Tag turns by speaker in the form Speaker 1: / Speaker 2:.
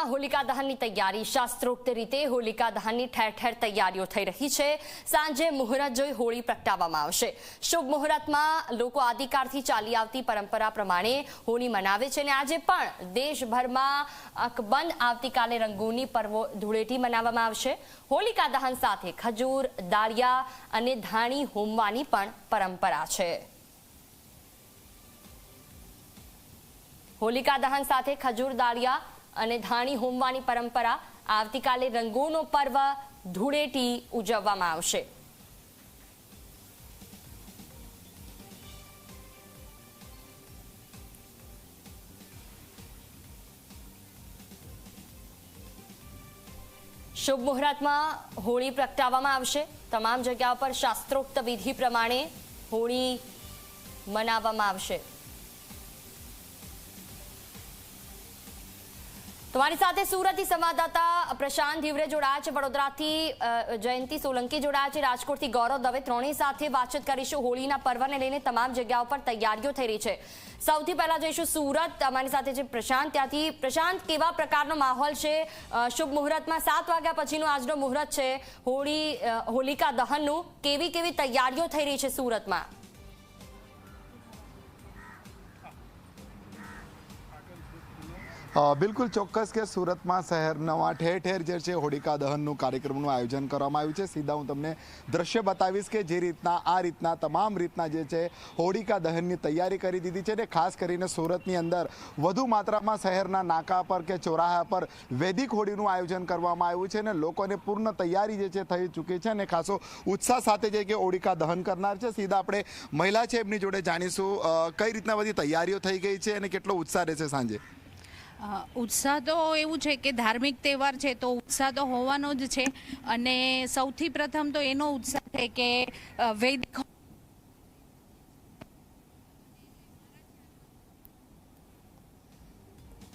Speaker 1: સુરતમાં હોલિકા દહનની તૈયારી. શાસ્ત્રોક્ત રીતે હોલિકા દહનની ઠેર ઠેર તૈયારીઓ થઈ રહી છે. સાંજે મુહૂર્ત જોઈ હોળી પ્રગટાવવામાં આવશે. શુભ મુહૂર્તમાં લોકો આદિકાળથી ચાલી આવતી પરંપરા પ્રમાણે હોળી મનાવે છે અને આજે પણ દેશભરમાં અકબંધ આવતીકાલે રંગોની પર્વો ધૂળેટી મનાવવામાં આવશે. હોલિકા દહન સાથે ખજૂર, દાળિયા અને ધાણી હોમવાની પણ પરંપરા છે. હોલિકા દહન સાથે ખજૂર, દાળિયા અને ધાણી હોમવાની પરંપરા આવતીકાલે રંગોનો પર્વ ધૂળેટી ઉજવવામાં આવશે. શુભ મુહૂર્તમાં હોળી પ્રગટાવવામાં આવશે. તમામ જગ્યાઓ પર શાસ્ત્રોક્ત વિધિ પ્રમાણે હોળી મનાવવામાં આવશે. તમારી સાથે સુરતથી સંવાદદાતા પ્રશાંત ધીવરે જોડાયા છે. વડોદરાથી જયંતિ સોલંકી જોડાયા છે. રાજકોટથી ગૌરવ દવે ત્રણેય સાથે વાતચીત કરીશું. હોળીના પર્વને લઈને તમામ જગ્યાઓ પર તૈયારીઓ થઈ રહી છે. સૌથી પહેલા જઈશું સુરત. અમારી સાથે છે પ્રશાંત. ત્યાંથી પ્રશાંત, કેવા પ્રકારનો માહોલ છે? શુભ મુહૂર્તમાં સાત વાગ્યા પછીનો આજનો મુહૂર્ત છે. હોળી હોલિકા દહનનું કેવી કેવી તૈયારીઓ થઈ રહી છે સુરતમાં?
Speaker 2: બિલકુલ ચોક્કસ કે સુરતમાં શહેરના ઠેર ઠેર જે છે હોળિકા દહનનું કાર્યક્રમનું આયોજન કરવામાં આવ્યું છે. સીધા હું તમને દ્રશ્ય બતાવીશ કે જે રીતના, આ રીતના, તમામ રીતના જે છે હોળિકા દહનની તૈયારી કરી દીધી છે ને ખાસ કરીને સુરતની અંદર વધુ માત્રામાં શહેરના નાકા પર કે ચોરાહા પર વૈદિક હોળીનું આયોજન કરવામાં આવ્યું છે ને લોકોને પૂર્ણ તૈયારી જે છે થઈ ચૂકી છે અને ખાસો ઉત્સાહ સાથે જે કે હોળિકા દહન કરનાર છે. સીધા આપણે મહિલા છે એમની જોડે જાણીશું કઈ રીતના બધી તૈયારીઓ થઈ ગઈ છે અને કેટલો ઉત્સાહ રહેશે સાંજે?
Speaker 3: ઉત્સાહ તો એવું છે કે ધાર્મિક તહેવાર છે તો ઉત્સાહ તો હોવાનો જ છે. અને સૌથી પ્રથમ તો એનો ઉત્સાહ છે કે વૈદિક